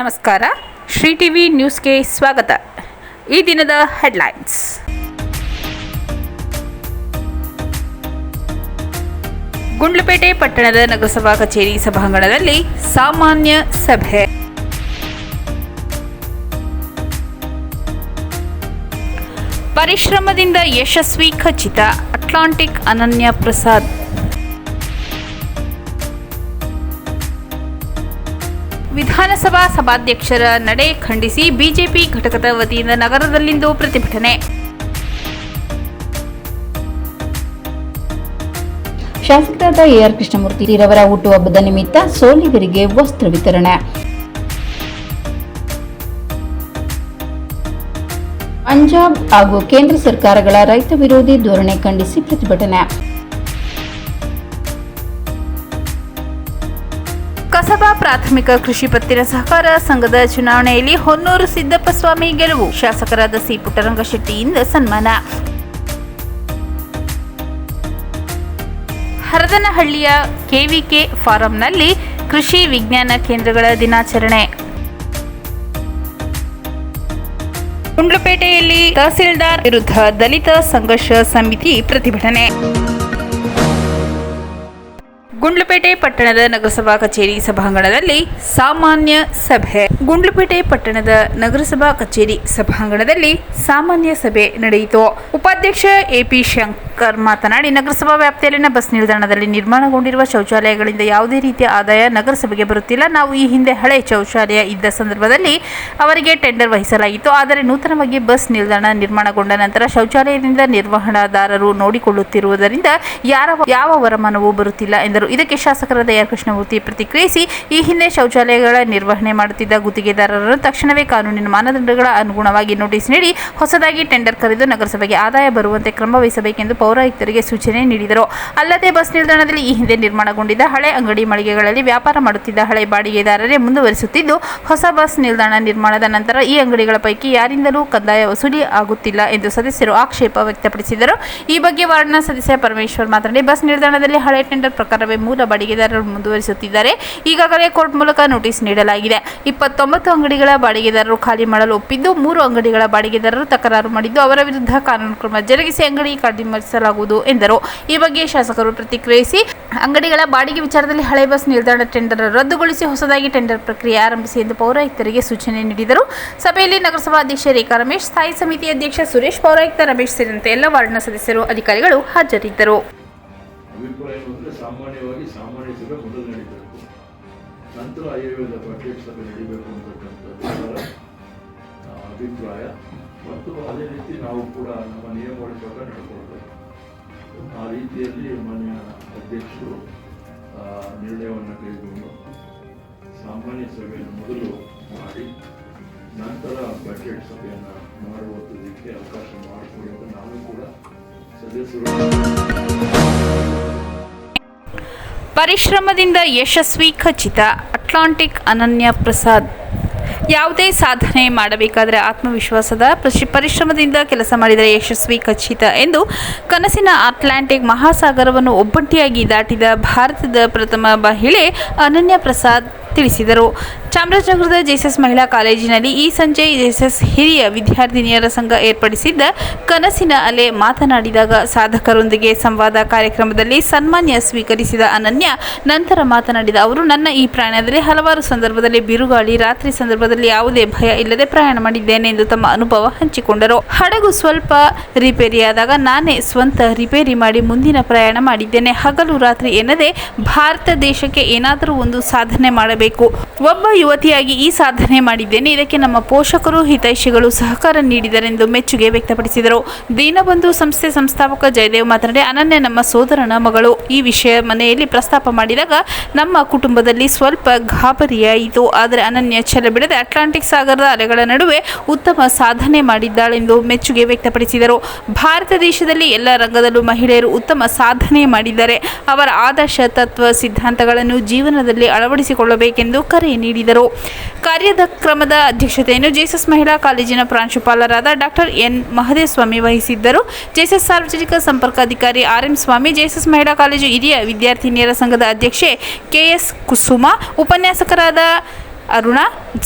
ನಮಸ್ಕಾರ. ಶ್ರೀ ಟಿವಿ ನ್ಯೂಸ್ಗೆ ಸ್ವಾಗತ. ಈ ದಿನದ ಹೆಡ್ಲೈನ್ಸ್. ಗುಂಡ್ಲುಪೇಟೆ ಪಟ್ಟಣದ ನಗರಸಭಾ ಕಚೇರಿ ಸಭಾಂಗಣದಲ್ಲಿ ಸಾಮಾನ್ಯ ಸಭೆ. ಪರಿಶ್ರಮದಿಂದ ಯಶಸ್ವಿ ಖಚಿತ ಅಟ್ಲಾಂಟಿಕ್ ಅನನ್ಯ ಪ್ರಸಾದ್ ವಿಧಾನಸಭಾ ಸಭಾಧ್ಯಕ್ಷರ ನಡೆ ಖಂಡಿಸಿ ಬಿಜೆಪಿ ಘಟಕದ ವತಿಯಿಂದ ನಗರದಲ್ಲಿಂದು ಪ್ರತಿಭಟನೆ. ಶಾಸಕರಾದ ಎಆರ್ ಕೃಷ್ಣಮೂರ್ತಿರವರ ಹುಟ್ಟುಹಬ್ಬದ ನಿಮಿತ್ತ ಸೋಲಿಗರಿಗೆ ವಸ್ತ್ರ ವಿತರಣೆ. ಪಂಜಾಬ್ ಹಾಗೂ ಕೇಂದ್ರ ಸರ್ಕಾರಗಳ ರೈತ ವಿರೋಧಿ ಧೋರಣೆ ಖಂಡಿಸಿ ಪ್ರತಿಭಟನೆ. ಕಸಬಾ ಪ್ರಾಥಮಿಕ ಕೃಷಿ ಪತ್ತಿನ ಸಹಕಾರ ಸಂಘದ ಚುನಾವಣೆಯಲ್ಲಿ ಹೊನ್ನೂರು ಸಿದ್ದಪ್ಪ ಸ್ವಾಮಿ ಗೆಲುವು. ಶಾಸಕರಾದ ಸಿ ಪುಟ್ಟರಂಗಶೆಟ್ಟಿಯಿಂದ ಸನ್ಮಾನ. ಹರದನಹಳ್ಳಿಯ ಕೆವಿಕೆ ಫಾರಂನಲ್ಲಿ ಕೃಷಿ ವಿಜ್ಞಾನ ಕೇಂದ್ರಗಳ ದಿನಾಚರಣೆ. ಗುಂಡ್ಲುಪೇಟೆಯಲ್ಲಿ ತಹಸೀಲ್ದಾರ್ ವಿರುದ್ಧ ದಲಿತ ಸಂಘರ್ಷ ಸಮಿತಿ ಪ್ರತಿಭಟನೆ. ಗುಂಡ್ಲುಪೇಟೆ ಪಟ್ಟಣದ ನಗರಸಭಾ ಕಚೇರಿ ಸಭಾಂಗಣದಲ್ಲಿ ಸಾಮಾನ್ಯ ಸಭೆ. ಗುಂಡ್ಲುಪೇಟೆ ಪಟ್ಟಣದ ನಗರಸಭಾ ಕಚೇರಿ ಸಭಾಂಗಣದಲ್ಲಿ ಸಾಮಾನ್ಯ ಸಭೆ ನಡೆಯಿತು. ಉಪಾಧ್ಯಕ್ಷ ಎಪಿ ಶಂಕರ್ ಮಾತನಾಡಿ, ನಗರಸಭಾ ವ್ಯಾಪ್ತಿಯಲ್ಲಿನ ಬಸ್ ನಿಲ್ದಾಣದಲ್ಲಿ ನಿರ್ಮಾಣಗೊಂಡಿರುವ ಶೌಚಾಲಯಗಳಿಂದ ಯಾವುದೇ ರೀತಿಯ ಆದಾಯ ನಗರಸಭೆಗೆ ಬರುತ್ತಿಲ್ಲ. ನಾವು ಈ ಹಿಂದೆ ಹಳೆ ಶೌಚಾಲಯ ಇದ್ದ ಸಂದರ್ಭದಲ್ಲಿ ಅವರಿಗೆ ಟೆಂಡರ್ ವಹಿಸಲಾಗಿತ್ತು ಆದರೆ ನೂತನವಾಗಿ ಬಸ್ ನಿಲ್ದಾಣ ನಿರ್ಮಾಣಗೊಂಡ ನಂತರ ಶೌಚಾಲಯದಿಂದ ನಿರ್ವಹಣಾದಾರರು ನೋಡಿಕೊಳ್ಳುತ್ತಿರುವುದರಿಂದ ಯಾರ ಯಾವ ವರಮಾನವೂ ಬರುತ್ತಿಲ್ಲ ಎಂದರು. ಇದಕ್ಕೆ ಶಾಸಕರಾದ ಆರ್. ಕೃಷ್ಣಮೂರ್ತಿ ಪ್ರತಿಕ್ರಿಯಿಸಿ, ಈ ಹಿಂದೆ ಶೌಚಾಲಯಗಳ ನಿರ್ವಹಣೆ ಮಾಡುತ್ತಿದ್ದ ಗುತ್ತಿಗೆದಾರರನ್ನು ತಕ್ಷಣವೇ ಕಾನೂನಿನ ಮಾನದಂಡಗಳ ಅನುಗುಣವಾಗಿ ನೋಟಿಸ್ ನೀಡಿ, ಹೊಸದಾಗಿ ಟೆಂಡರ್ ಕರೆದು ನಗರಸಭೆಗೆ ಆದಾಯ ಬರುವಂತೆ ಕ್ರಮ ವಹಿಸಬೇಕೆಂದು ಪೌರಾಯುಕ್ತರಿಗೆ ಸೂಚನೆ ನೀಡಿದರು. ಅಲ್ಲದೆ ಬಸ್ ನಿಲ್ದಾಣದಲ್ಲಿ ಈ ಹಿಂದೆ ನಿರ್ಮಾಣಗೊಂಡಿದ್ದ ಹಳೆ ಅಂಗಡಿ ಮಳಿಗೆಗಳಲ್ಲಿ ವ್ಯಾಪಾರ ಮಾಡುತ್ತಿದ್ದ ಹಳೆ ಬಾಡಿಗೆದಾರರೇ ಮುಂದುವರಿಸುತ್ತಿದ್ದು, ಹೊಸ ಬಸ್ ನಿಲ್ದಾಣ ನಿರ್ಮಾಣದ ನಂತರ ಈ ಅಂಗಡಿಗಳ ಪೈಕಿ ಯಾರಿಂದಲೂ ಕಂದಾಯ ವಸೂಲಿ ಆಗುತ್ತಿಲ್ಲ ಎಂದು ಸದಸ್ಯರು ಆಕ್ಷೇಪ ವ್ಯಕ್ತಪಡಿಸಿದರು. ಈ ಬಗ್ಗೆ ವಾರ್ಡ್ನ ಸದಸ್ಯ ಪರಮೇಶ್ವರ್ ಮಾತನಾಡಿ, ಬಸ್ ನಿಲ್ದಾಣದಲ್ಲಿ ಹಳೆ ಟೆಂಡರ್ ಪ್ರಕಾರವೇ ಮೂಲ ಬಾಡಿಗೆದಾರರು ಮುಂದುವರಿಸುತ್ತಿದ್ದಾರೆ. ಈಗಾಗಲೇ ಕೋರ್ಟ್ ಮೂಲಕ ನೋಟಿಸ್ ನೀಡಲಾಗಿದೆ. ಇಪ್ಪತ್ತೊಂಬತ್ತು ಅಂಗಡಿಗಳ ಬಾಡಿಗೆದಾರರು ಖಾಲಿ ಮಾಡಲು ಒಪ್ಪಿದ್ದು, ಮೂರು ಅಂಗಡಿಗಳ ಬಾಡಿಗೆದಾರರು ತಕರಾರು ಮಾಡಿದ್ದು, ಅವರ ವಿರುದ್ಧ ಕಾನೂನು ಕ್ರಮ ಜರುಗಿಸಿ ಅಂಗಡಿ ಕಡಿಮೆಸಲಾಗುವುದು ಎಂದರು. ಈ ಬಗ್ಗೆ ಶಾಸಕರು ಪ್ರತಿಕ್ರಿಯಿಸಿ, ಅಂಗಡಿಗಳ ಬಾಡಿಗೆ ವಿಚಾರದಲ್ಲಿ ಹಳೆ ಬಸ್ ನಿಲ್ದಾಣ ಟೆಂಡರ್ ರದ್ದುಗೊಳಿಸಿ ಹೊಸದಾಗಿ ಟೆಂಡರ್ ಪ್ರಕ್ರಿಯೆ ಆರಂಭಿಸಿ ಎಂದು ಪೌರಾಯುಕ್ತರಿಗೆ ಸೂಚನೆ ನೀಡಿದರು. ಸಭೆಯಲ್ಲಿ ನಗರಸಭಾ ಅಧ್ಯಕ್ಷ ರೇಖಾ ರಮೇಶ್, ಸ್ಥಾಯಿ ಸಮಿತಿ ಅಧ್ಯಕ್ಷ ಸುರೇಶ್, ಪೌರಾಯುಕ್ತ ರಮೇಶ್ ಸೇರಿದಂತೆ ಎಲ್ಲ ವಾರ್ಡ್ನ ಸದಸ್ಯರು, ಅಧಿಕಾರಿಗಳು ಹಾಜರಿದ್ದರು. ನಂತರ ರೀತಿಯಲ್ಲಿ ಮಾನ್ಯ ಅಧ್ಯಕ್ಷರು ನಿರ್ಣಯವನ್ನು ಕೈಗೊಂಡು ಸಾಮಾನ್ಯ ಸಭೆಯನ್ನು ಮೊದಲು ಮಾಡಿ, ನಂತರ ಬಜೆಟ್ ಸಭೆಯನ್ನು ಮಾಡುವುದಕ್ಕೆ ಅವಕಾಶ ಮಾಡಿಕೊಡಿ ನಾವು ಕೂಡ ಸದಸ್ಯರು ಪರಿಶ್ರಮದಿಂದ ಯಶಸ್ವಿ ಖಚಿತ ಅಟ್ಲಾಂಟಿಕ್ ಅನನ್ಯ ಪ್ರಸಾದ್. ಯಾವುದೇ ಸಾಧನೆ ಮಾಡಬೇಕಾದರೆ ಆತ್ಮವಿಶ್ವಾಸದ ಪ್ರಶಿ ಪರಿಶ್ರಮದಿಂದ ಕೆಲಸ ಮಾಡಿದರೆ ಯಶಸ್ವಿ, ಖಚಿತ ಎಂದು ಕನಸಿನ ಅಟ್ಲಾಂಟಿಕ್ ಮಹಾಸಾಗರವನ್ನು ಒಬ್ಬಂಟಿಯಾಗಿ ದಾಟಿದ ಭಾರತದ ಪ್ರಥಮ ಮಹಿಳೆ ಅನನ್ಯ ಪ್ರಸಾದ್ ತಿಳಿಸಿದರು. ಚಾಮರಾಜನಗರದ ಜೆಎಸ್ಎಸ್ ಮಹಿಳಾ ಕಾಲೇಜಿನಲ್ಲಿ ಈ ಸಂಜೆ ಜೆಎಸ್ಎಸ್ ಹಿರಿಯ ವಿದ್ಯಾರ್ಥಿನಿಯರ ಸಂಘ ಏರ್ಪಡಿಸಿದ್ದ ಕನಸಿನ ಅಲೆ ಮಾತನಾಡಿದಾಗ ಸಾಧಕರೊಂದಿಗೆ ಸಂವಾದ ಕಾರ್ಯಕ್ರಮದಲ್ಲಿ ಸನ್ಮಾನ್ಯ ಸ್ವೀಕರಿಸಿದ ಅನನ್ಯ, ನಂತರ ಮಾತನಾಡಿದ ಅವರು, ನನ್ನ ಈ ಪ್ರಯಾಣದಲ್ಲಿ ಹಲವಾರು ಸಂದರ್ಭದಲ್ಲಿ ಬಿರುಗಾಳಿ, ರಾತ್ರಿ ಸಂದರ್ಭದಲ್ಲಿ ಯಾವುದೇ ಭಯ ಇಲ್ಲದೆ ಪ್ರಯಾಣ ಮಾಡಿದ್ದೇನೆ ಎಂದು ತಮ್ಮ ಅನುಭವ ಹಂಚಿಕೊಂಡರು. ಹಡಗು ಸ್ವಲ್ಪ ರಿಪೇರಿಯಾದಾಗ ನಾನೇ ಸ್ವಂತ ರಿಪೇರಿ ಮಾಡಿ ಮುಂದಿನ ಪ್ರಯಾಣ ಮಾಡಿದ್ದೇನೆ. ಹಗಲು ರಾತ್ರಿ ಎನ್ನದೆ ಭಾರತ ದೇಶಕ್ಕೆ ಏನಾದರೂ ಒಂದು ಸಾಧನೆ ಮಾಡಬೇಕು. ಒಬ್ಬ ಯುವತಿಯಾಗಿ ಈ ಸಾಧನೆ ಮಾಡಿದ್ದೇನೆ. ಇದಕ್ಕೆ ನಮ್ಮ ಪೋಷಕರು, ಹಿತೈಷಿಗಳು ಸಹಕಾರ ನೀಡಿದರೆಂದು ಮೆಚ್ಚುಗೆ ವ್ಯಕ್ತಪಡಿಸಿದರು. ದೀನಬಂಧು ಸಂಸ್ಥೆ ಸಂಸ್ಥಾಪಕ ಜಯದೇವ್ ಮಾತನಾಡಿ, ಅನನ್ಯ ನಮ್ಮ ಸೋದರನ ಮಗಳು ಈ ವಿಷಯ ಮನೆಯಲ್ಲಿ ಪ್ರಸ್ತಾಪ ಮಾಡಿದಾಗ ನಮ್ಮ ಕುಟುಂಬದಲ್ಲಿ ಸ್ವಲ್ಪ ಗಾಬರಿಯಾಯಿತು. ಆದರೆ ಅನನ್ಯ ಛಲ ಬಿಡದೆ ಅಟ್ಲಾಂಟಿಕ್ ಸಾಗರದ ಅಲೆಗಳ ನಡುವೆ ಉತ್ತಮ ಸಾಧನೆ ಮಾಡಿದ್ದಾಳೆಂದು ಮೆಚ್ಚುಗೆ ವ್ಯಕ್ತಪಡಿಸಿದರು. ಭಾರತ ದೇಶದಲ್ಲಿ ಎಲ್ಲ ರಂಗದಲ್ಲೂ ಮಹಿಳೆಯರು ಉತ್ತಮ ಸಾಧನೆ ಮಾಡಿದ್ದಾರೆ ಅವರ ಆದರ್ಶ, ತತ್ವ, ಸಿದ್ಧಾಂತಗಳನ್ನು ಜೀವನದಲ್ಲಿ ಅಳವಡಿಸಿಕೊಳ್ಳಬೇಕೆಂದು ಕರೆ ನೀಡಿದರು. ಕಾರ್ಯದ ಕ್ರಮದ ಅಧ್ಯಕ್ಷತೆಯನ್ನು ಜೇಸಸ್ ಮಹಿಳಾ ಕಾಲೇಜಿನ ಪ್ರಾಂಶುಪಾಲರಾದ ಡಾಕ್ಟರ್ ಎನ್. ಮಹದೇವಸ್ವಾಮಿ ವಹಿಸಿದ್ದರು. ಜೇಸಸ್ ಸಾರ್ವಜನಿಕ ಸಂಪರ್ಕಾಧಿಕಾರಿ ಆರ್. ಎಂ. ಸ್ವಾಮಿ, ಜೇಸಸ್ ಮಹಿಳಾ ಕಾಲೇಜು ಹಿರಿಯ ವಿದ್ಯಾರ್ಥಿನಿಯರ ಸಂಘದ ಅಧ್ಯಕ್ಷೆ ಕೆಎಸ್ ಕುಸುಮ, ಉಪನ್ಯಾಸಕರಾದ ಅರುಣ,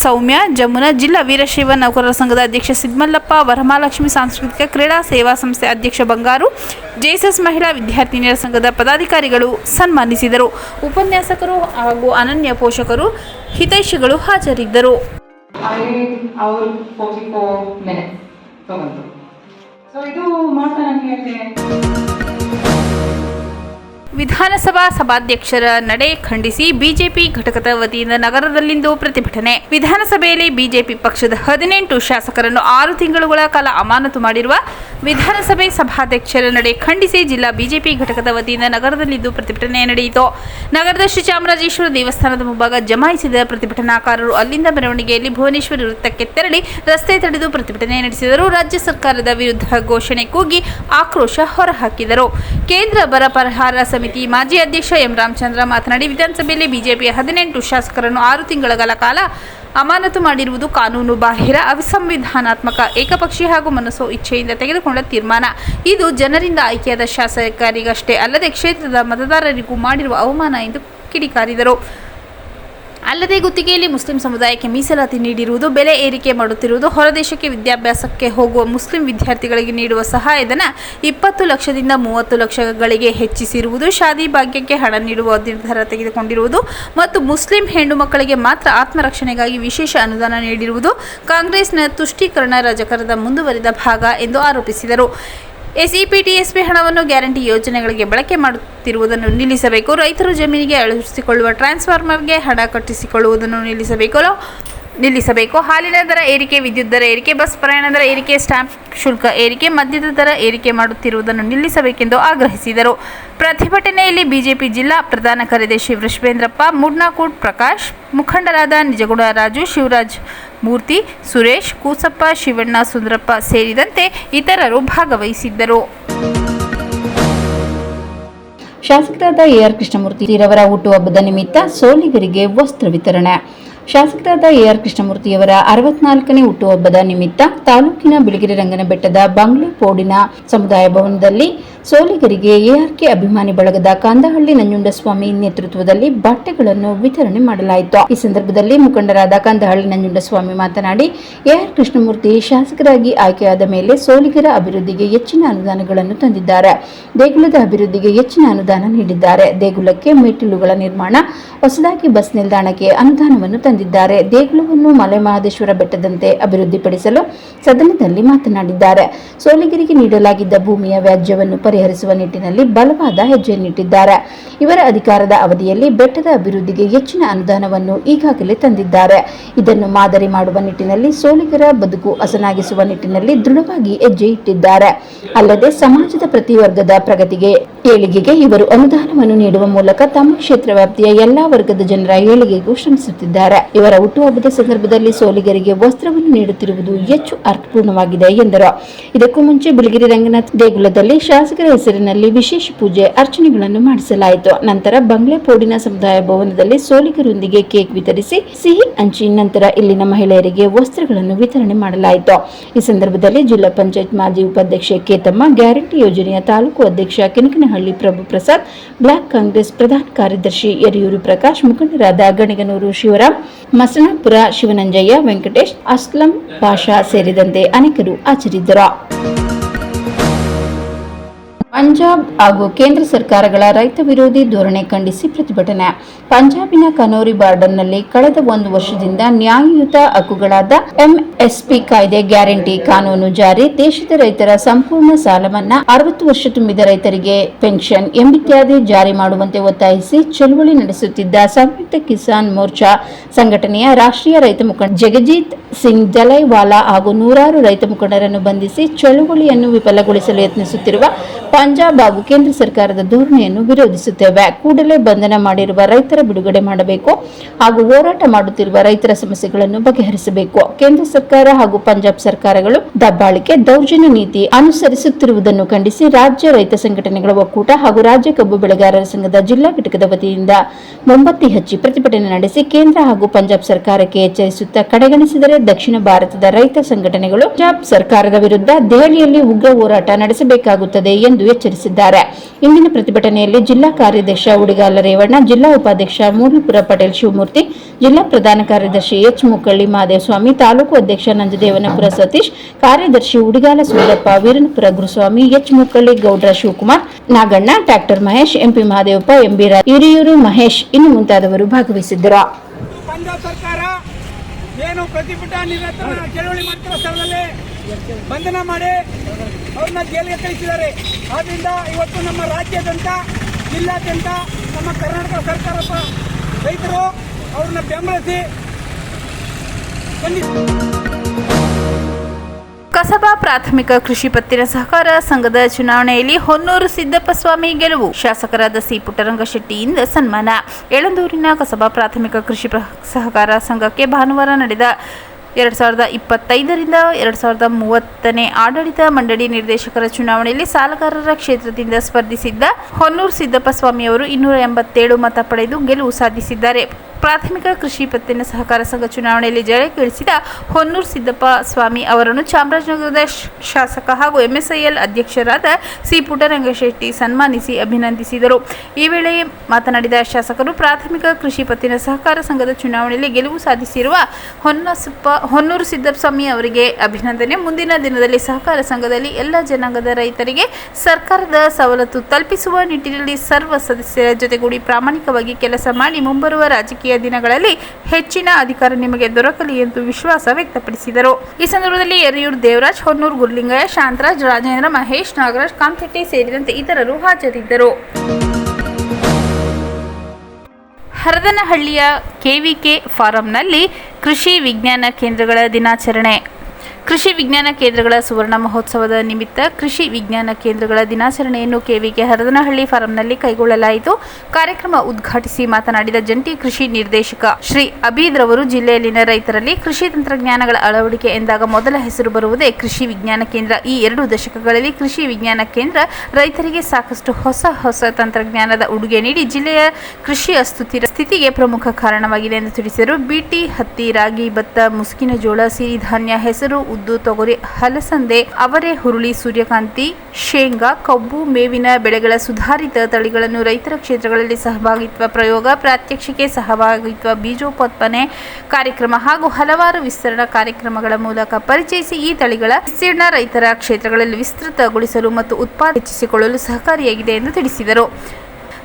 ಸೌಮ್ಯ, ಜಮುನಾ, ಜಿಲ್ಲಾ ವೀರಶೈವ ನೌಕರರ ಸಂಘದ ಅಧ್ಯಕ್ಷ ಸಿದ್ಮಲ್ಲಪ್ಪ ವರಮಹಾಲಕ್ಷ್ಮಿ ಸಾಂಸ್ಕೃತಿಕ ಕ್ರೀಡಾ ಸೇವಾ ಸಂಸ್ಥೆ ಅಧ್ಯಕ್ಷ ಬಂಗಾರು ಜೆಎಸ್ಎಸ್ ಮಹಿಳಾ ವಿದ್ಯಾರ್ಥಿನಿಯರ ಸಂಘದ ಪದಾಧಿಕಾರಿಗಳು ಸನ್ಮಾನಿಸಿದರು. ಉಪನ್ಯಾಸಕರು ಹಾಗೂ ಅನನ್ಯ ಪೋಷಕರು, ಹಿತೈಷಿಗಳು ಹಾಜರಿದ್ದರು. ವಿಧಾನಸಭಾ ಸಭಾಧ್ಯಕ್ಷರ ನಡೆ ಖಂಡಿಸಿ ಬಿಜೆಪಿ ಘಟಕದ ವತಿಯಿಂದ ನಗರದಲ್ಲಿಂದು ಪ್ರತಿಭಟನೆ. ವಿಧಾನಸಭೆಯಲ್ಲಿ ಬಿಜೆಪಿ ಪಕ್ಷದ ಹದಿನೆಂಟು ಶಾಸಕರನ್ನು ಆರು ತಿಂಗಳುಗಳ ಕಾಲ ಅಮಾನತು ಮಾಡಿರುವ ವಿಧಾನಸಭೆ ಸಭಾಧ್ಯಕ್ಷರ ನಡೆ ಖಂಡಿಸಿ ಜಿಲ್ಲಾ ಬಿಜೆಪಿ ಘಟಕದ ವತಿಯಿಂದ ನಗರದಲ್ಲಿಂದು ಪ್ರತಿಭಟನೆ ನಡೆಯಿತು. ನಗರದ ಶ್ರೀ ಚಾಮರಾಜೇಶ್ವರ ದೇವಸ್ಥಾನದ ಮುಂಭಾಗ ಜಮಾಯಿಸಿದ ಪ್ರತಿಭಟನಾಕಾರರು ಅಲ್ಲಿಂದ ಮೆರವಣಿಗೆಯಲ್ಲಿ ಭುವನೇಶ್ವರಿ ವೃತ್ತಕ್ಕೆ ತೆರಳಿ ರಸ್ತೆ ತಡೆದು ಪ್ರತಿಭಟನೆ ನಡೆಸಿದರು. ರಾಜ್ಯ ಸರ್ಕಾರದ ವಿರುದ್ಧ ಘೋಷಣೆ ಕೂಗಿ ಆಕ್ರೋಶ ಹೊರಹಾಕಿದರು. ಕೇಂದ್ರ ಬರ ಪರಿಹಾರ ಸಮಿತಿ ಮಾಜಿ ಅಧ್ಯಕ್ಷ ಎಂ ರಾಮಚಂದ್ರ ಮಾತನಾಡಿ, ವಿಧಾನಸಭೆಯಲ್ಲಿ ಬಿಜೆಪಿಯ ಹದಿನೆಂಟು ಶಾಸಕರನ್ನು ಆರು ತಿಂಗಳ ಕಾಲ ಅಮಾನತು ಮಾಡಿರುವುದು ಕಾನೂನು ಬಾಹಿರ, ಅವಿಸಂವಿಧಾನಾತ್ಮಕ, ಏಕಪಕ್ಷೀಯ ಹಾಗೂ ಮನಸ್ಸು ಇಚ್ಛೆಯಿಂದ ತೆಗೆದುಕೊಂಡ ತೀರ್ಮಾನ. ಇದು ಜನರಿಂದ ಆಯ್ಕೆಯಾದ ಶಾಸಕರಿಗಷ್ಟೇ ಅಲ್ಲದೆ ಕ್ಷೇತ್ರದ ಮತದಾರರಿಗೂ ಮಾಡಿರುವ ಅವಮಾನ ಎಂದು ಕಿಡಿಕಾರಿದರು. ಅಲ್ಲದೆ ಗುತ್ತಿಗೆಯಲ್ಲಿ ಮುಸ್ಲಿಂ ಸಮುದಾಯಕ್ಕೆ ಮೀಸಲಾತಿ ನೀಡಿರುವುದು, ಬೆಲೆ ಏರಿಕೆ ಮಾಡುತ್ತಿರುವುದು ಹೊರದೇಶಕ್ಕೆ ವಿದ್ಯಾಭ್ಯಾಸಕ್ಕೆ ಹೋಗುವ ಮುಸ್ಲಿಂ ವಿದ್ಯಾರ್ಥಿಗಳಿಗೆ ನೀಡುವ ಸಹಾಯಧನ ಇಪ್ಪತ್ತು ಲಕ್ಷದಿಂದ ಮೂವತ್ತು ಲಕ್ಷಗಳಿಗೆ ಹೆಚ್ಚಿಸಿರುವುದು, ಶಾದಿ ಭಾಗ್ಯಕ್ಕೆ ಹಣ ನೀಡುವ ನಿರ್ಧಾರ ತೆಗೆದುಕೊಂಡಿರುವುದು ಮತ್ತು ಮುಸ್ಲಿಂ ಹೆಣ್ಣು ಮಕ್ಕಳಿಗೆ ಮಾತ್ರ ಆತ್ಮರಕ್ಷಣೆಗಾಗಿ ವಿಶೇಷ ಅನುದಾನ ನೀಡಿರುವುದು ಕಾಂಗ್ರೆಸ್ನ ತುಷ್ಟೀಕರಣ ರಾಜಕಾರಣದ ಮುಂದುವರಿದ ಭಾಗ ಎಂದು ಆರೋಪಿಸಿದರು. ಎಸ್ಇಪಿಟಿಎಸ್ಪಿ ಹಣವನ್ನು ಗ್ಯಾರಂಟಿ ಯೋಜನೆಗಳಿಗೆ ಬಳಕೆ ಮಾಡುತ್ತಿರುವುದನ್ನು ನಿಲ್ಲಿಸಬೇಕು. ರೈತರು ಜಮೀನಿಗೆ ಅಳವಡಿಸಿಕೊಳ್ಳುವ ಟ್ರಾನ್ಸ್ಫಾರ್ಮರ್ಗೆ ಹಣ ಕಟ್ಟಿಸಿಕೊಳ್ಳುವುದನ್ನು ನಿಲ್ಲಿಸಬೇಕು. ನಿಲ್ಲಿಸಬೇಕು. ಹಾಲಿನ ದರ ಏರಿಕೆ, ವಿದ್ಯುತ್ ದರ ಏರಿಕೆ, ಬಸ್ ಪ್ರಯಾಣ ದರ ಏರಿಕೆ, ಸ್ಟಾಂಪ್ ಶುಲ್ಕ ಏರಿಕೆ, ಮದ್ಯದ ದರ ಏರಿಕೆ ಮಾಡುತ್ತಿರುವುದನ್ನು ನಿಲ್ಲಿಸಬೇಕೆಂದು ಆಗ್ರಹಿಸಿದರು. ಪ್ರತಿಭಟನೆಯಲ್ಲಿ ಬಿಜೆಪಿ ಜಿಲ್ಲಾ ಪ್ರಧಾನ ಕಾರ್ಯದರ್ಶಿ ವೃಷಭೇಂದ್ರಪ್ಪ, ಮುಡ್ನಾಕೂಟ್ ಪ್ರಕಾಶ್, ಮುಖಂಡರಾದ ನಿಜಗುಡ ರಾಜು, ಶಿವರಾಜ್ ಮೂರ್ತಿ, ಸುರೇಶ್, ಕೂಸಪ್ಪ, ಶಿವಣ್ಣ, ಸುಂದರಪ್ಪ ಸೇರಿದಂತೆ ಇತರರು ಭಾಗವಹಿಸಿದ್ದರು. ಶಾಸಕರಾದ ಎಆರ್ ಕೃಷ್ಣಮೂರ್ತಿರವರ ಹುಟ್ಟುಹಬ್ಬದ ನಿಮಿತ್ತ ಸೋಲಿಗರಿಗೆ ವಸ್ತ್ರ ವಿತರಣೆ. ಶಾಸಕರಾದ ಎಆರ್ ಕೃಷ್ಣಮೂರ್ತಿಯವರ ಅರವತ್ನಾಲ್ಕನೇ ಹುಟ್ಟುಹಬ್ಬದ ನಿಮಿತ್ತ ತಾಲೂಕಿನ ಬಿಳಿಗಿರಿ ರಂಗನ ಬೆಟ್ಟದ ಬಂಗ್ಲೆ ಪೋಡಿನ ಸಮುದಾಯ ಭವನದಲ್ಲಿ ಸೋಲಿಗರಿಗೆ ಎಆರ್ಕೆ ಅಭಿಮಾನಿ ಬಳಗದ ಕಂದಹಳ್ಳಿ ನಂಜುಂಡಸ್ವಾಮಿ ನೇತೃತ್ವದಲ್ಲಿ ಬಟ್ಟೆಗಳನ್ನು ವಿತರಣೆ ಮಾಡಲಾಯಿತು. ಈ ಸಂದರ್ಭದಲ್ಲಿ ಮುಖಂಡರಾದ ಕಂದಹಳ್ಳಿ ನಂಜುಂಡಸ್ವಾಮಿ ಮಾತನಾಡಿ, ಎಆರ್ ಕೃಷ್ಣಮೂರ್ತಿ ಶಾಸಕರಾಗಿ ಆಯ್ಕೆಯಾದ ಮೇಲೆ ಸೋಲಿಗರ ಅಭಿವೃದ್ಧಿಗೆ ಹೆಚ್ಚಿನ ಅನುದಾನಗಳನ್ನು ತಂದಿದ್ದಾರೆ. ದೇಗುಲದ ಅಭಿವೃದ್ಧಿಗೆ ಹೆಚ್ಚಿನ ಅನುದಾನ ನೀಡಿದ್ದಾರೆ. ದೇಗುಲಕ್ಕೆ ಮೆಟ್ಟಿಲುಗಳ ನಿರ್ಮಾಣ, ಹೊಸದಾಗಿ ಬಸ್ ನಿಲ್ದಾಣಕ್ಕೆ ಅನುದಾನವನ್ನು ತಂದಿದ್ದಾರೆ. ದೇಗುಲವನ್ನು ಮಲೆ ಮಹದೇಶ್ವರ ಬೆಟ್ಟದಂತೆ ಅಭಿವೃದ್ಧಿಪಡಿಸಲು ಸದನದಲ್ಲಿ ಮಾತನಾಡಿದ್ದಾರೆ. ಸೋಲಿಗರಿಗೆ ನೀಡಲಾಗಿದ್ದ ಭೂಮಿಯ ವ್ಯಾಜ್ಯವನ್ನು ಪರಿಹರಿಸುವ ನಿಟ್ಟಿನಲ್ಲಿ ಬಲವಾದ ಹೆಜ್ಜೆಯನ್ನಿಟ್ಟಿದ್ದಾರೆ ಇವರ ಅಧಿಕಾರದ ಅವಧಿಯಲ್ಲಿ ಬೆಟ್ಟದ ಅಭಿವೃದ್ಧಿಗೆ ಹೆಚ್ಚಿನ ಅನುದಾನವನ್ನು ಈಗಾಗಲೇ ತಂದಿದ್ದಾರೆ. ಇದನ್ನು ಮಾದರಿ ಮಾಡುವ ನಿಟ್ಟಿನಲ್ಲಿ ಸೋಲಿಗರ ಬದುಕು ಹಸನಾಗಿಸುವ ನಿಟ್ಟಿನಲ್ಲಿ ದೃಢವಾಗಿ ಹೆಜ್ಜೆ ಇಟ್ಟಿದ್ದಾರೆ. ಅಲ್ಲದೆ ಸಮಾಜದ ಪ್ರತಿ ವರ್ಗದ ಪ್ರಗತಿಗೆ ಏಳಿಗೆಗೆ ಇವರು ಅನುದಾನವನ್ನು ನೀಡುವ ಮೂಲಕ ತಮ್ಮ ಕ್ಷೇತ್ರ ವ್ಯಾಪ್ತಿಯ ಎಲ್ಲಾ ವರ್ಗದ ಜನರ ಏಳಿಗೆಗೂ ಶ್ರಮಿಸುತ್ತಿದ್ದಾರೆ. ಇವರ ಹುಟ್ಟುಹಬ್ಬದ ಸಂದರ್ಭದಲ್ಲಿ ಸೋಲಿಗರಿಗೆ ವಸ್ತ್ರವನ್ನು ನೀಡುತ್ತಿರುವುದು ಹೆಚ್ಚು ಅರ್ಥಪೂರ್ಣವಾಗಿದೆ ಎಂದರು. ಇದಕ್ಕೂ ಮುಂಚೆ ಬಿಳಿಗಿರಿ ರಂಗನಾಥ್ ದೇಗುಲದಲ್ಲಿ ಶಾಸಕರ ಹೆಸರಿನಲ್ಲಿ ವಿಶೇಷ ಪೂಜೆ ಅರ್ಚನೆಗಳನ್ನು ಮಾಡಿಸಲಾಯಿತು. ನಂತರ ಬಂಗ್ಲೆಪೋಡಿನ ಸಮುದಾಯ ಭವನದಲ್ಲಿ ಸೋಲಿಗರೊಂದಿಗೆ ಕೇಕ್ ವಿತರಿಸಿ ಸಿಹಿ ಹಂಚಿ ನಂತರ ಇಲ್ಲಿನ ಮಹಿಳೆಯರಿಗೆ ವಸ್ತ್ರಗಳನ್ನು ವಿತರಣೆ ಮಾಡಲಾಯಿತು. ಈ ಸಂದರ್ಭದಲ್ಲಿ ಜಿಲ್ಲಾ ಪಂಚಾಯತ್ ಮಾಜಿ ಉಪಾಧ್ಯಕ್ಷೆ ಕೇತಮ್ಮ ಗ್ಯಾರಂಟಿ ಯೋಜನೆಯ ತಾಲೂಕು ಅಧ್ಯಕ್ಷ ಕಿನಕನಹಳ್ಳಿ ಪ್ರಭು ಪ್ರಸಾದ್, ಬ್ಲಾಕ್ ಕಾಂಗ್ರೆಸ್ ಪ್ರಧಾನ ಕಾರ್ಯದರ್ಶಿ ಯರಿಯೂರು ಪ್ರಕಾಶ್, ಮುಖಂಡರಾದ ಗಣಿಗನೂರು ಶಿವರಾಮ್, ಮಸನಾಪುರ ಶಿವನಂಜಯ್ಯ, ವೆಂಕಟೇಶ್, ಅಸ್ಲಂ ಪಾಷಾ ಸೇರಿದಂತೆ ಅನೇಕರು ಹಾಜರಿದ್ದರು. ಪಂಜಾಬ್ ಹಾಗೂ ಕೇಂದ್ರ ಸರ್ಕಾರಗಳ ರೈತ ವಿರೋಧಿ ಧೋರಣೆ ಖಂಡಿಸಿ ಪ್ರತಿಭಟನೆ. ಪಂಜಾಬಿನ ಕನೋರಿ ಬಾರ್ಡರ್ನಲ್ಲಿ ಕಳೆದ ಒಂದು ವರ್ಷದಿಂದ ನ್ಯಾಯಯುತ ಹಕ್ಕುಗಳಾದ ಎಂಎಸ್ಪಿ ಕಾಯ್ದೆ ಗ್ಯಾರಂಟಿ ಕಾನೂನು ಜಾರಿ, ದೇಶದ ರೈತರ ಸಂಪೂರ್ಣ ಸಾಲ ಮನ್ನಾ ಅರವತ್ತು ವರ್ಷ ತುಂಬಿದ ರೈತರಿಗೆ ಪೆನ್ಷನ್ ಎಂಬಿತ್ಯಾದಿ ಜಾರಿ ಮಾಡುವಂತೆ ಒತ್ತಾಯಿಸಿ ಚಳುವಳಿ ನಡೆಸುತ್ತಿದ್ದ ಸಂಯುಕ್ತ ಕಿಸಾನ್ ಮೋರ್ಚಾ ಸಂಘಟನೆಯ ರಾಷ್ಟ್ರೀಯ ರೈತ ಮುಖಂಡ ಜಗಜೀತ್ ಸಿಂಗ್ ಜಲೈವಾಲಾ ಹಾಗೂ ನೂರಾರು ರೈತ ಮುಖಂಡರನ್ನು ಬಂಧಿಸಿ ಚಳುವಳಿಯನ್ನು ವಿಫಲಗೊಳಿಸಲು ಯತ್ನಿಸುತ್ತಿರುವ ಪಂಜಾಬ್ ಹಾಗೂ ಕೇಂದ್ರ ಸರ್ಕಾರದ ಧೋರಣೆಯನ್ನು ವಿರೋಧಿಸುತ್ತೇವೆ. ಕೂಡಲೇ ಬಂಧನ ಮಾಡಿರುವ ರೈತರ ಬಿಡುಗಡೆ ಮಾಡಬೇಕು ಹಾಗೂ ಹೋರಾಟ ಮಾಡುತ್ತಿರುವ ರೈತರ ಸಮಸ್ಯೆಗಳನ್ನು ಬಗೆಹರಿಸಬೇಕು. ಕೇಂದ್ರ ಸರ್ಕಾರ ಹಾಗೂ ಪಂಜಾಬ್ ಸರ್ಕಾರಗಳು ದಬ್ಬಾಳಿಕೆ, ದೌರ್ಜನ್ಯ ನೀತಿ ಅನುಸರಿಸುತ್ತಿರುವುದನ್ನು ಖಂಡಿಸಿ ರಾಜ್ಯ ರೈತ ಸಂಘಟನೆಗಳ ಒಕ್ಕೂಟ ಹಾಗೂ ರಾಜ್ಯ ಕಬ್ಬು ಬೆಳೆಗಾರರ ಸಂಘದ ಜಿಲ್ಲಾ ಘಟಕದ ವತಿಯಿಂದ ಮೊಂಬತ್ತಿ ಹಚ್ಚಿ ಪ್ರತಿಭಟನೆ ನಡೆಸಿ ಕೇಂದ್ರ ಹಾಗೂ ಪಂಜಾಬ್ ಸರ್ಕಾರಕ್ಕೆ ಎಚ್ಚರಿಸುತ್ತಾ ಕಡೆಗಣಿಸಿದರೆ ದಕ್ಷಿಣ ಭಾರತದ ರೈತ ಸಂಘಟನೆಗಳು ಪಂಜಾಬ್ ಸರ್ಕಾರದ ವಿರುದ್ಧ ದೆಹಲಿಯಲ್ಲಿ ಉಗ್ರ ಹೋರಾಟ ನಡೆಸಬೇಕಾಗುತ್ತದೆ ಎಂದು ಎಚ್ಚರಿಸಿದ್ದಾರೆ. ಇಂದಿನ ಪ್ರತಿಭಟನೆಯಲ್ಲಿ ಜಿಲ್ಲಾ ಕಾರ್ಯದರ್ಶಿ ಉಡಿಗಾಲ ರೇವಣ್ಣ, ಜಿಲ್ಲಾ ಉಪಾಧ್ಯಕ್ಷ ಮೂರ್ಲಿಪುರ ಪಟೇಲ್ ಶಿವಮೂರ್ತಿ, ಜಿಲ್ಲಾ ಪ್ರಧಾನ ಕಾರ್ಯದರ್ಶಿ ಎಚ್ ಮುಕ್ಕಳ್ಳಿ ಮಾದೇವಸ್ವಾಮಿ ತಾಲೂಕು ಅಧ್ಯಕ್ಷ ನಂಜದೇವನಪುರ ಸತೀಶ್, ಕಾರ್ಯದರ್ಶಿ Udigala Surappa, Veeranapura Guruswamy, H Mukkalli Gowdra Shivakumar, Naganna tractor Mahesh, MP Mahadevappa, MB Hiriyur Mahesh ಇನ್ನು ಮುಂತಾದವರು ಭಾಗವಹಿಸಿದ್ದರು. ಸರ್ಕಾರ ಏನು ಪ್ರತಿಭಟನಾ ನಿರತ ಚಳವಳಿ ಮಾಡ್ತಿರೋ ಸ್ಥಳದಲ್ಲಿ ಬಂಧನ ಮಾಡಿ ಅವ್ರನ್ನ ಜೈಲಿಗೆ ಕಳಿಸಿದ್ದಾರೆ. ಆದ್ರಿಂದ ಇವತ್ತು ನಮ್ಮ ರಾಜ್ಯಾದ್ಯಂತ, ಜಿಲ್ಲಾದ್ಯಂತ, ನಮ್ಮ ಕರ್ನಾಟಕ ಸರ್ಕಾರ ರೈತರು ಅವ್ರನ್ನ ಬೆಂಬಲಿಸಿ ಖಂಡಿಸಿ ಕಸಬಾ ಪ್ರಾಥಮಿಕ ಕೃಷಿ ಪತ್ತಿನ ಸಹಕಾರ ಸಂಘದ ಚುನಾವಣೆಯಲ್ಲಿ ಹೊನ್ನೂರು ಸಿದ್ದಪ್ಪ ಸ್ವಾಮಿ ಗೆಲುವು. ಶಾಸಕರಾದ ಸಿ ಪುಟ್ಟರಂಗಶೆಟ್ಟಿಯಿಂದ ಸನ್ಮಾನ. ಯಳಂದೂರಿನ ಕಸಬಾ ಪ್ರಾಥಮಿಕ ಕೃಷಿ ಸಹಕಾರ ಸಂಘಕ್ಕೆ ಭಾನುವಾರ ನಡೆದ ಎರಡು ಸಾವಿರದ ಇಪ್ಪತ್ತೈದರಿಂದ ಎರಡು ಸಾವಿರದ ಮೂವತ್ತನೇ ಆಡಳಿತ ಮಂಡಳಿ ನಿರ್ದೇಶಕರ ಚುನಾವಣೆಯಲ್ಲಿ ಸಾಲಗಾರರ ಕ್ಷೇತ್ರದಿಂದ ಸ್ಪರ್ಧಿಸಿದ್ದ ಹೊನ್ನೂರು ಸಿದ್ದಪ್ಪ ಸ್ವಾಮಿ ಅವರು ಇನ್ನೂರ ಎಂಬತ್ತೇಳು ಮತ ಪಡೆದು ಗೆಲುವು ಸಾಧಿಸಿದ್ದಾರೆ. ಪ್ರಾಥಮಿಕ ಕೃಷಿ ಪತ್ತಿನ ಸಹಕಾರ ಸಂಘ ಚುನಾವಣೆಯಲ್ಲಿ ಜಯ ಗಳಿಸಿದ ಹೊನ್ನೂರು ಸಿದ್ದಪ್ಪ ಸ್ವಾಮಿ ಅವರನ್ನು ಚಾಮರಾಜನಗರದ ಶಾಸಕ ಹಾಗೂ ಎಂಎಸ್ಐಎಲ್ ಅಧ್ಯಕ್ಷರಾದ ಸಿ ಪುಟ್ಟರಂಗಶೆಟ್ಟಿ ಸನ್ಮಾನಿಸಿ ಅಭಿನಂದಿಸಿದರು. ಈ ವೇಳೆ ಮಾತನಾಡಿದ ಶಾಸಕರು, ಪ್ರಾಥಮಿಕ ಕೃಷಿ ಪತ್ತಿನ ಸಹಕಾರ ಸಂಘದ ಚುನಾವಣೆಯಲ್ಲಿ ಗೆಲುವು ಸಾಧಿಸಿರುವ ಹೊನ್ನಸಪ್ಪ, ಹೊನ್ನೂರು ಸ್ವಾಮಿ ಅವರಿಗೆ ಅಭಿನಂದನೆ. ಮುಂದಿನ ದಿನದಲ್ಲಿ ಸಹಕಾರ ಸಂಘದಲ್ಲಿ ಎಲ್ಲ ಜನಾಂಗದ ರೈತರಿಗೆ ಸರ್ಕಾರದ ಸವಲತ್ತು ತಲುಪಿಸುವ ನಿಟ್ಟಿನಲ್ಲಿ ಸರ್ವ ಸದಸ್ಯರ ಜೊತೆಗೂಡಿ ಪ್ರಾಮಾಣಿಕವಾಗಿ ಕೆಲಸ ಮಾಡಿ ಮುಂಬರುವ ರಾಜಕೀಯ ದಿನಗಳಲ್ಲಿ ಹೆಚ್ಚಿನ ಅಧಿಕಾರ ನಿಮಗೆ ದೊರಕಲಿ ಎಂದು ವಿಶ್ವಾಸ ವ್ಯಕ್ತಪಡಿಸಿದರು. ಈ ಸಂದರ್ಭದಲ್ಲಿ ಎರಿಯೂರು ದೇವರಾಜ್, ಹೊನ್ನೂರು ಗುರ್ಲಿಂಗಯ್ಯ, ಶಾಂತರಾಜ್, ರಾಜೇಂದ್ರ ಮಹೇಶ್, ನಾಗರಾಜ್ ಕಾಂತೆಟ್ಟಿ ಸೇರಿದಂತೆ ಇತರರು ಹಾಜರಿದ್ದರು. ಹರದನಹಳ್ಳಿಯ ಕೆವಿಕೆ ಫಾರಂನಲ್ಲಿ ಕೃಷಿ ವಿಜ್ಞಾನ ಕೇಂದ್ರಗಳ ದಿನಾಚರಣೆ. ಕೃಷಿ ವಿಜ್ಞಾನ ಕೇಂದ್ರಗಳ ಸುವರ್ಣ ಮಹೋತ್ಸವದ ನಿಮಿತ್ತ ಕೃಷಿ ವಿಜ್ಞಾನ ಕೇಂದ್ರಗಳ ದಿನಾಚರಣೆಯನ್ನು ಕೆವಿಕೆ ಹರದನಹಳ್ಳಿ ಫಾರಂನಲ್ಲಿ ಕೈಗೊಳ್ಳಲಾಯಿತು. ಕಾರ್ಯಕ್ರಮ ಉದ್ಘಾಟಿಸಿ ಮಾತನಾಡಿದ ಜಂಟಿ ಕೃಷಿ ನಿರ್ದೇಶಕ ಶ್ರೀ ಅಬೀದ್ ರವರು, ಜಿಲ್ಲೆಯಲ್ಲಿನ ರೈತರಲ್ಲಿ ಕೃಷಿ ತಂತ್ರಜ್ಞಾನಗಳ ಅಳವಡಿಕೆ ಎಂದಾಗ ಮೊದಲ ಹೆಸರು ಬರುವುದೇ ಕೃಷಿ ವಿಜ್ಞಾನ ಕೇಂದ್ರ. ಈ ಎರಡು ದಶಕಗಳಲ್ಲಿ ಕೃಷಿ ವಿಜ್ಞಾನ ಕೇಂದ್ರ ರೈತರಿಗೆ ಸಾಕಷ್ಟು ಹೊಸ ಹೊಸ ತಂತ್ರಜ್ಞಾನದ ಉಡುಗೆ ನೀಡಿ ಜಿಲ್ಲೆಯ ಕೃಷಿ ಅಸ್ತುತಿರ ಸ್ಥಿತಿಗೆ ಪ್ರಮುಖ ಕಾರಣವಾಗಿದೆ ಎಂದು ತಿಳಿಸಿದರು. ಬಿಟಿ ಹತ್ತಿ, ರಾಗಿ ಭತ್ತ, ಮುಸುಕಿನ ಜೋಳ, ಸಿರಿಧಾನ್ಯ, ಹೆಸರು ಉದ್ದು ತೊಗರಿ ಹಲಸಂದೆ, ಅವರೆ ಹುರುಳಿ, ಸೂರ್ಯಕಾಂತಿ, ಶೇಂಗಾ, ಕಬ್ಬು, ಮೇವಿನ ಬೆಳೆಗಳ ಸುಧಾರಿತ ತಳಿಗಳನ್ನು ರೈತರ ಕ್ಷೇತ್ರಗಳಲ್ಲಿ ಸಹಭಾಗಿತ್ವ ಪ್ರಯೋಗ, ಪ್ರಾತ್ಯಕ್ಷಿಕೆ ಸಹಭಾಗಿತ್ವ ಬೀಜೋಪತ್ಪನೆ ಕಾರ್ಯಕ್ರಮ ಹಾಗೂ ಹಲವಾರು ವಿಸ್ತರಣಾ ಕಾರ್ಯಕ್ರಮಗಳ ಮೂಲಕ ಪರಿಚಯಿಸಿ ಈ ತಳಿಗಳ ವಿಸ್ತೀರ್ಣ ರೈತರ ಕ್ಷೇತ್ರಗಳಲ್ಲಿ ವಿಸ್ತೃತಗೊಳಿಸಲು ಮತ್ತು ಉತ್ಪಾದನೆ ಹೆಚ್ಚಿಸಿಕೊಳ್ಳಲು ಸಹಕಾರಿಯಾಗಿದೆ ಎಂದು ತಿಳಿಸಿದರು.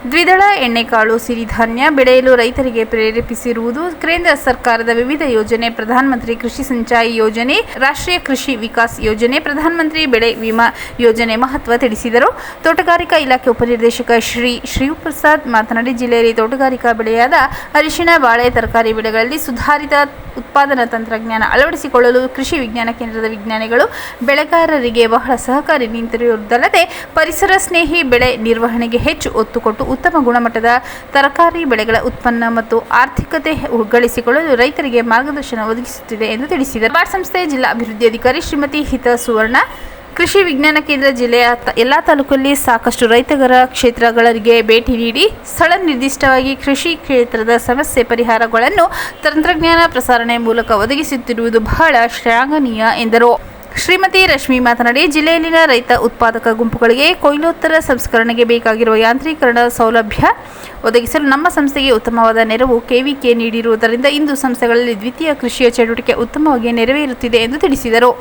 ದ್ವಿದಳ ಎಣ್ಣೆಕಾಳು ಸಿರಿಧಾನ್ಯ ಬೆಳೆಯಲು ರೈತರಿಗೆ ಪ್ರೇರೇಪಿಸಿರುವುದು ಕೇಂದ್ರ ಸರ್ಕಾರದ ವಿವಿಧ ಯೋಜನೆ. ಪ್ರಧಾನಮಂತ್ರಿ ಕೃಷಿ ಸಿಂಚಾಯಿ ಯೋಜನೆ, ರಾಷ್ಟ್ರೀಯ ಕೃಷಿ ವಿಕಾಸ್ ಯೋಜನೆ, ಪ್ರಧಾನಮಂತ್ರಿ ಬೆಳೆ ವಿಮಾ ಯೋಜನೆ ಮಹತ್ವ ತಿಳಿಸಿದರು. ತೋಟಗಾರಿಕಾ ಇಲಾಖೆ ಉಪನಿರ್ದೇಶಕ ಶ್ರೀ ಶ್ರೀಪ್ರಸಾದ್ ಮಾತನಾಡಿ, ಜಿಲ್ಲೆಯಲ್ಲಿ ತೋಟಗಾರಿಕಾ ಬೆಳೆಯಾದ ಅರಿಶಿಣ, ಬಾಳೆ, ತರಕಾರಿ ಬೆಳೆಗಳಲ್ಲಿ ಸುಧಾರಿತ ಉತ್ಪಾದನಾ ತಂತ್ರಜ್ಞಾನ ಅಳವಡಿಸಿಕೊಳ್ಳಲು ಕೃಷಿ ವಿಜ್ಞಾನ ಕೇಂದ್ರದ ವಿಜ್ಞಾನಿಗಳು ಬೆಳೆಗಾರರಿಗೆ ಬಹಳ ಸಹಕಾರಿ ನಿಂತಿರುವುದಲ್ಲದೆ ಪರಿಸರ ಸ್ನೇಹಿ ಬೆಳೆ ನಿರ್ವಹಣೆಗೆ ಹೆಚ್ಚು ಒತ್ತು ಕೊಟ್ಟು ಉತ್ತಮ ಗುಣಮಟ್ಟದ ತರಕಾರಿ ಬೆಳೆಗಳ ಉತ್ಪನ್ನ ಮತ್ತು ಆರ್ಥಿಕತೆ ಗಳಿಸಿಕೊಳ್ಳಲು ರೈತರಿಗೆ ಮಾರ್ಗದರ್ಶನ ಒದಗಿಸುತ್ತಿದೆ ಎಂದು ತಿಳಿಸಿದರು. ಬಾರ್ ಸಂಸ್ಥೆಯ ಜಿಲ್ಲಾ ಅಭಿವೃದ್ಧಿ ಅಧಿಕಾರಿ ಶ್ರೀಮತಿ ಹಿತ ಸುವರ್ಣ, ಕೃಷಿ ವಿಜ್ಞಾನ ಕೇಂದ್ರ ಜಿಲ್ಲೆಯ ಎಲ್ಲ ತಾಲೂಕಲ್ಲಿ ಸಾಕಷ್ಟು ರೈತಗರ ಕ್ಷೇತ್ರಗಳಿಗೆ ಭೇಟಿ ನೀಡಿ, ಸ್ಥಳ ನಿರ್ದಿಷ್ಟವಾಗಿ ಕೃಷಿ ಕ್ಷೇತ್ರದ ಸಮಸ್ಯೆ ಪರಿಹಾರಗಳನ್ನು ತಂತ್ರಜ್ಞಾನ ಪ್ರಸಾರಣೆ ಮೂಲಕ ಒದಗಿಸುತ್ತಿರುವುದು ಬಹಳ ಶ್ಲಾಘನೀಯ ಎಂದರು. ಶ್ರೀಮತಿ ರಶ್ಮಿ ಮಾತನಾಡಿ, ಜಿಲ್ಲೆಯಲ್ಲಿನ ರೈತ ಉತ್ಪಾದಕ ಗುಂಪುಗಳಿಗೆ ಕೊಯ್ಲೋತ್ತರ ಸಂಸ್ಕರಣೆಗೆ ಬೇಕಾಗಿರುವ ಯಾಂತ್ರೀಕರಣ ಸೌಲಭ್ಯ ಒದಗಿಸಲು ನಮ್ಮ ಸಂಸ್ಥೆಗೆ ಉತ್ತಮವಾದ ನೆರವು ಕೆವಿಕೆ ನೀಡಿರುವುದರಿಂದ ಇಂದು ಸಂಸ್ಥೆಗಳಲ್ಲಿ ದ್ವಿತೀಯ ಕೃಷಿಯ ಚಟುವಟಿಕೆ ಉತ್ತಮವಾಗಿ ನೆರವೇರುತ್ತಿದೆ ಎಂದು ತಿಳಿಸಿದರು.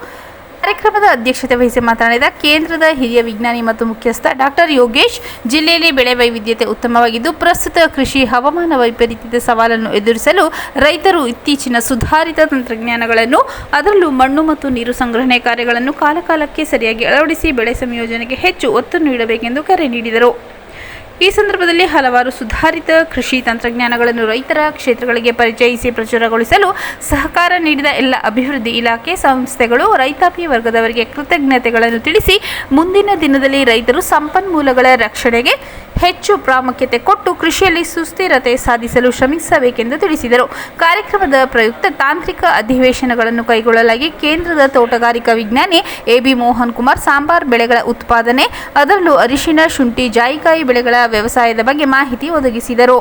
ಕಾರ್ಯಕ್ರಮದ ಅಧ್ಯಕ್ಷತೆ ವಹಿಸಿ ಮಾತನಾಡಿದ ಕೇಂದ್ರದ ಹಿರಿಯ ವಿಜ್ಞಾನಿ ಮತ್ತು ಮುಖ್ಯಸ್ಥ ಡಾಕ್ಟರ್ ಯೋಗೇಶ್, ಜಿಲ್ಲೆಯಲ್ಲಿ ಬೆಳೆ ವೈವಿಧ್ಯತೆ ಉತ್ತಮವಾಗಿದ್ದು, ಪ್ರಸ್ತುತ ಕೃಷಿ ಹವಾಮಾನ ವೈಪರೀತ್ಯದ ಸವಾಲನ್ನು ಎದುರಿಸಲು ರೈತರು ಇತ್ತೀಚಿನ ಸುಧಾರಿತ ತಂತ್ರಜ್ಞಾನಗಳನ್ನು, ಅದರಲ್ಲೂ ಮಣ್ಣು ಮತ್ತು ನೀರು ಸಂಗ್ರಹಣೆ ಕಾರ್ಯಗಳನ್ನು ಕಾಲಕಾಲಕ್ಕೆ ಸರಿಯಾಗಿ ಅಳವಡಿಸಿ ಬೆಳೆ ಸಂಯೋಜನೆಗೆ ಹೆಚ್ಚು ಒತ್ತು ನೀಡಬೇಕೆಂದು ಕರೆ ನೀಡಿದರು. ಈ ಸಂದರ್ಭದಲ್ಲಿ ಹಲವಾರು ಸುಧಾರಿತ ಕೃಷಿ ತಂತ್ರಜ್ಞಾನಗಳನ್ನು ರೈತರ ಕ್ಷೇತ್ರಗಳಿಗೆ ಪರಿಚಯಿಸಿ ಪ್ರಚುರಗೊಳಿಸಲು ಸಹಕಾರ ನೀಡಿದ ಎಲ್ಲ ಅಭಿವೃದ್ಧಿ ಇಲಾಖೆ ಸಂಸ್ಥೆಗಳು ರೈತಾಪಿ ವರ್ಗದವರಿಗೆ ಕೃತಜ್ಞತೆಗಳನ್ನು ತಿಳಿಸಿ ಮುಂದಿನ ದಿನದಲ್ಲಿ ರೈತರು ಸಂಪನ್ಮೂಲಗಳ ರಕ್ಷಣೆಗೆ ಹೆಚ್ಚು ಪ್ರಾಮುಖ್ಯತೆ ಕೊಟ್ಟು ಕೃಷಿಯಲ್ಲಿ ಸುಸ್ಥಿರತೆ ಸಾಧಿಸಲು ಶ್ರಮಿಸಬೇಕೆಂದು ತಿಳಿಸಿದರು. ಕಾರ್ಯಕ್ರಮದ ಪ್ರಯುಕ್ತ ತಾಂತ್ರಿಕ ಅಧಿವೇಶನಗಳನ್ನು ಕೈಗೊಳ್ಳಲಾಗಿ ಕೇಂದ್ರದ ತೋಟಗಾರಿಕಾ ವಿಜ್ಞಾನಿ ಎ ಬಿ ಮೋಹನ್ ಕುಮಾರ್ ಸಾಂಬಾರ್ ಬೆಳೆಗಳ ಉತ್ಪಾದನೆ, ಅದರಲ್ಲೂ ಅರಿಶಿನ ಶುಂಠಿ, ಜಾಯಿಕಾಯಿ ಬೆಳೆಗಳ ವ್ಯವಸಾಯದ ಬಗ್ಗೆ ಮಾಹಿತಿ ಒದಗಿಸಿದರು.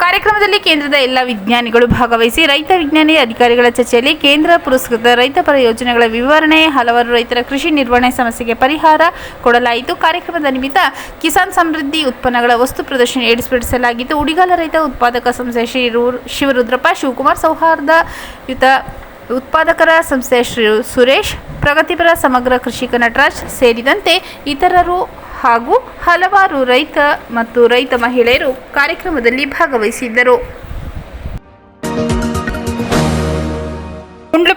ಕಾರ್ಯಕ್ರಮದಲ್ಲಿ ಕೇಂದ್ರದ ಎಲ್ಲ ವಿಜ್ಞಾನಿಗಳು ಭಾಗವಹಿಸಿ ರೈತ ವಿಜ್ಞಾನಿ ಅಧಿಕಾರಿಗಳ ಚರ್ಚೆಯಲ್ಲಿ ಕೇಂದ್ರ ಪುರಸ್ಕೃತ ರೈತ ಪರ ಯೋಜನೆಗಳ ವಿವರಣೆ, ಹಲವಾರು ರೈತರ ಕೃಷಿ ನಿರ್ವಹಣೆ ಸಮಸ್ಯೆಗೆ ಪರಿಹಾರ ಕೊಡಲಾಯಿತು. ಕಾರ್ಯಕ್ರಮದ ನಿಮಿತ್ತ ಕಿಸಾನ್ ಸಮೃದ್ಧಿ ಉತ್ಪನ್ನಗಳ ವಸ್ತು ಪ್ರದರ್ಶನ ಏರ್ಪಡಿಸಲಾಗಿತ್ತು. ಉಡಿಗಾಲ ರೈತ ಉತ್ಪಾದಕ ಸಂಸ್ಥೆ ಶ್ರೀ ಶಿವರುದ್ರಪ್ಪ, ಶಿವಕುಮಾರ್ ಸೌಹಾರ್ದಯುತ ಉತ್ಪಾದಕರ ಸಂಸ್ಥೆ ಶ್ರೀ ಸುರೇಶ್, ಪ್ರಗತಿಪರ ಸಮಗ್ರ ಕೃಷಿಕ ನಟರಾಜ್ ಸೇರಿದಂತೆ ಇತರರು ಹಾಗೂ ಹಲವಾರು ರೈತ ಮತ್ತು ರೈತ ಮಹಿಳೆಯರು ಕಾರ್ಯಕ್ರಮದಲ್ಲಿ ಭಾಗವಹಿಸಿದ್ದರು.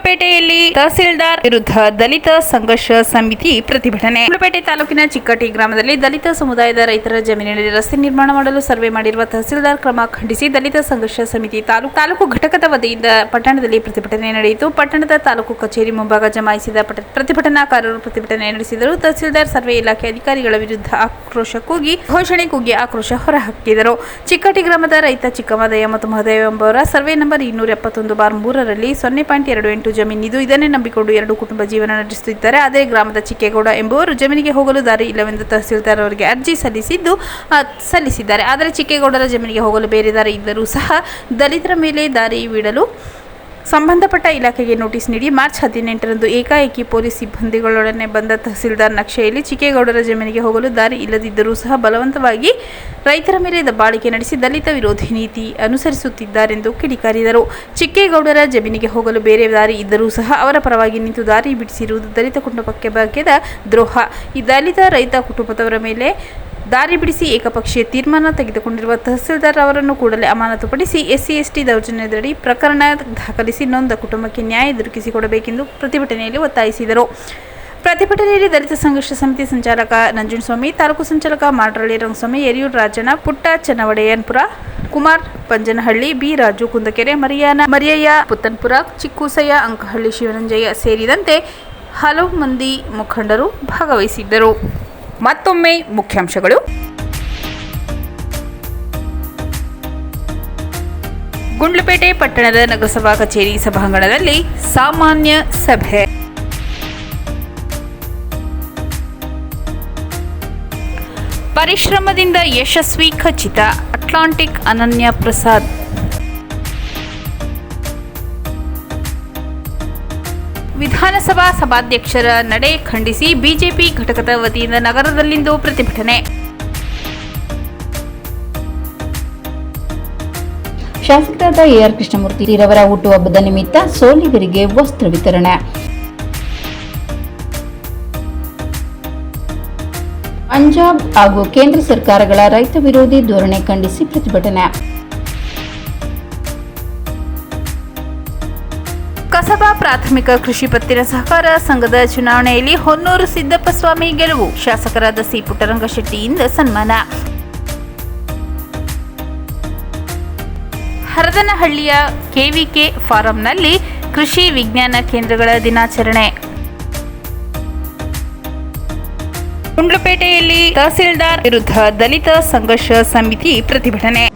ಗುಂಡ್ಲುಪೇಟೆಯಲ್ಲಿ ತಹಸೀಲ್ದಾರ್ ವಿರುದ್ಧ ದಲಿತ ಸಂಘರ್ಷ ಸಮಿತಿ ಪ್ರತಿಭಟನೆ. ಗುಂಡ್ಲುಪೇಟೆ ತಾಲೂಕಿನ ಚಿಕ್ಕಟಿ ಗ್ರಾಮದಲ್ಲಿ ದಲಿತ ಸಮುದಾಯದ ರೈತರ ಜಮೀನಿನಲ್ಲಿ ರಸ್ತೆ ನಿರ್ಮಾಣ ಮಾಡಲು ಸರ್ವೆ ಮಾಡಿರುವ ತಹಸೀಲ್ದಾರ್ ಕ್ರಮ ಖಂಡಿಸಿ ದಲಿತ ಸಂಘರ್ಷ ಸಮಿತಿ ತಾಲೂಕು ತಾಲೂಕು ಘಟಕದ ವತಿಯಿಂದ ಪಟ್ಟಣದಲ್ಲಿ ಪ್ರತಿಭಟನೆ ನಡೆಯಿತು. ಪಟ್ಟಣದ ತಾಲೂಕು ಕಚೇರಿ ಮುಂಭಾಗ ಜಮಾಯಿಸಿದ ಪ್ರತಿಭಟನಾಕಾರರು ಪ್ರತಿಭಟನೆ ನಡೆಸಿದರು. ತಹಸೀಲ್ದಾರ್ ಸರ್ವೆ ಇಲಾಖೆ ಅಧಿಕಾರಿಗಳ ವಿರುದ್ಧ ಆಕ್ರೋಶ ಕೂಗಿ, ಘೋಷಣೆ ಕೂಗಿ ಆಕ್ರೋಶ ಹೊರಹಾಕಿದರು. ಚಿಕ್ಕಟಿ ಗ್ರಾಮದ ರೈತ ಚಿಕ್ಕಮದಯ್ಯ ಮತ್ತು ಮಹದೇವ ಎಂಬವರ ಸರ್ವೆ ನಂಬರ್ ಇನ್ನೂರ ಎಪ್ಪತ್ತೊಂದು ಬಾರ್ ಮೂರರಲ್ಲಿ ಸೊನ್ನೆ ಪಾಯಿಂಟ್ ಎರಡು ಎಂಟು ಜಮೀನಿದ್ದು ಇದನ್ನೇ ನಂಬಿಕೊಂಡು ಎರಡು ಕುಟುಂಬ ಜೀವನ ನಡೆಸುತ್ತಿದ್ದಾರೆ. ಅದೇ ಗ್ರಾಮದ ಚಿಕ್ಕೇಗೌಡ ಎಂಬುವರು ಜಮೀನಿಗೆ ಹೋಗಲು ದಾರಿ ಇಲ್ಲವೆಂದು ತಹಸೀಲ್ದಾರ್ ಅವರಿಗೆ ಅರ್ಜಿ ಸಲ್ಲಿಸಿದ್ದು ಸಲ್ಲಿಸಿದ್ದಾರೆ. ಆದರೆ ಚಿಕ್ಕೇಗೌಡರ ಜಮೀನಿಗೆ ಹೋಗಲು ಬೇರೆ ದಾರಿ ಇದ್ದರೂ ಸಹ ದಲಿತರ ಮೇಲೆ ದಾರಿ ಬಿಡಲು ಸಂಬಂಧಪಟ್ಟ ಇಲಾಖೆಗೆ ನೋಟಿಸ್ ನೀಡಿ ಮಾರ್ಚ್ ಹದಿನೆಂಟರಂದು ಏಕಾಏಕಿ ಪೊಲೀಸ್ ಸಿಬ್ಬಂದಿಗಳೊಡನೆ ಬಂದ ತಹಸೀಲ್ದಾರ್ ನಕ್ಷೆಯಲ್ಲಿ ಚಿಕ್ಕೇಗೌಡರ ಜಮೀನಿಗೆ ಹೋಗಲು ದಾರಿ ಇಲ್ಲದಿದ್ದರೂ ಸಹ ಬಲವಂತವಾಗಿ ರೈತರ ಮೇಲೆ ದಬ್ಬಾಳಿಕೆ ನಡೆಸಿ ದಲಿತ ವಿರೋಧಿ ನೀತಿ ಅನುಸರಿಸುತ್ತಿದ್ದಾರೆಂದು ಕಿಡಿಕಾರಿದರು. ಚಿಕ್ಕೇಗೌಡರ ಜಮೀನಿಗೆ ಹೋಗಲು ಬೇರೆ ದಾರಿ ಇದ್ದರೂ ಸಹ ಅವರ ಪರವಾಗಿ ನಿಂತು ದಾರಿ ಬಿಡಿಸಿರುವುದು ದಲಿತ ಕುಟುಂಬಕ್ಕೆ ಬಗೆದ ದ್ರೋಹ. ಈ ದಲಿತ ರೈತ ಕುಟುಂಬದವರ ಮೇಲೆ ದಾರಿ ಬಿಡಿಸಿ ಏಕಪಕ್ಷೀಯ ತೀರ್ಮಾನ ತೆಗೆದುಕೊಂಡಿರುವ ತಹಸೀಲ್ದಾರ್ ಅವರನ್ನು ಕೂಡಲೇ ಅಮಾನತುಪಡಿಸಿ ಎಸ್ಸಿ, ಎಸ್ಟಿ ದೌರ್ಜನ್ಯದಡಿ ಪ್ರಕರಣ ದಾಖಲಿಸಿ ನೊಂದ ಕುಟುಂಬಕ್ಕೆ ನ್ಯಾಯ ದೊರಕಿಸಿಕೊಡಬೇಕೆಂದು ಪ್ರತಿಭಟನೆಯಲ್ಲಿ ಒತ್ತಾಯಿಸಿದರು. ಪ್ರತಿಭಟನೆಯಲ್ಲಿ ದಲಿತ ಸಂಘರ್ಷ ಸಮಿತಿ ಸಂಚಾಲಕ ನಂಜುಂಡಸ್ವಾಮಿ ತಾಲೂಕು ಸಂಚಾಲಕ ಮಾಡ್ರಳ್ಳಿ ರಂಗಸ್ವಾಮಿ ಯರಿಯೂರು ರಾಜಣ್ಣ, ಪುಟ್ಟ ಚನ್ನವಡೆಯನ್ಪುರ, ಕುಮಾರ್ ಪಂಜನಹಳ್ಳಿ, ಬಿ ರಾಜು ಕುಂದಕೆರೆ, ಮರಿಯಾನ, ಮರಿಯಯ್ಯ, ಪುತ್ತನ್ಪುರ, ಚಿಕ್ಕೂಸಯ್ಯ, ಅಂಕಹಳ್ಳಿ ಶಿವರಂಜಯ್ಯ ಸೇರಿದಂತೆ ಹಲವು ಮಂದಿ ಮುಖಂಡರು ಭಾಗವಹಿಸಿದ್ದರು. ಮತ್ತೊಮ್ಮೆ ಮುಖ್ಯಾಂಶಗಳು. ಗುಂಡ್ಲುಪೇಟೆ ಪಟ್ಟಣದ ನಗರಸಭಾ ಕಚೇರಿ ಸಭಾಂಗಣದಲ್ಲಿ ಸಾಮಾನ್ಯ ಸಭೆ. ಪರಿಶ್ರಮದಿಂದ ಯಶಸ್ವಿ ಖಚಿತ ಅಟ್ಲಾಂಟಿಕ್ ಅನನ್ಯ ಪ್ರಸಾದ್ ವಿಧಾನಸಭಾ ಸಭಾಧ್ಯಕ್ಷರ ನಡೆ ಖಂಡಿಸಿ ಬಿಜೆಪಿ ಘಟಕದ ವತಿಯಿಂದ ನಗರದಲ್ಲಿಂದು ಪ್ರತಿಭಟನೆ. ಶಾಸಕರಾದ ಎಆರ್ ಕೃಷ್ಣಮೂರ್ತಿ ರವರ ಹುಟ್ಟುಹಬ್ಬದ ನಿಮಿತ್ತ ಸೋಲಿಗರಿಗೆ ವಸ್ತ್ರ ವಿತರಣೆ. ಪಂಜಾಬ್ ಹಾಗೂ ಕೇಂದ್ರ ಸರ್ಕಾರಗಳ ರೈತ ವಿರೋಧಿ ಧೋರಣೆ ಖಂಡಿಸಿ ಪ್ರತಿಭಟನೆ. ಕಸಬಾ ಪ್ರಾಥಮಿಕ ಕೃಷಿ ಪತ್ತಿನ ಸಹಕಾರ ಸಂಘದ ಚುನಾವಣೆಯಲ್ಲಿ ಹೊನ್ನೂರು ಸಿದ್ದಪ್ಪ ಸ್ವಾಮಿ ಗೆಲುವು. ಶಾಸಕರಾದ ಸಿ ಪುಟ್ಟರಂಗಶೆಟ್ಟಿಯಿಂದ ಸನ್ಮಾನ. ಹರದನಹಳ್ಳಿಯ ಕೆವಿಕೆ ಫಾರಂನಲ್ಲಿ ಕೃಷಿ ವಿಜ್ಞಾನ ಕೇಂದ್ರಗಳ ದಿನಾಚರಣೆ. ಗುಂಡ್ಲುಪೇಟೆಯಲ್ಲಿ ತಹಸೀಲ್ದಾರ್ ವಿರುದ್ಧ ದಲಿತ ಸಂಘರ್ಷ ಸಮಿತಿ ಪ್ರತಿಭಟನೆ.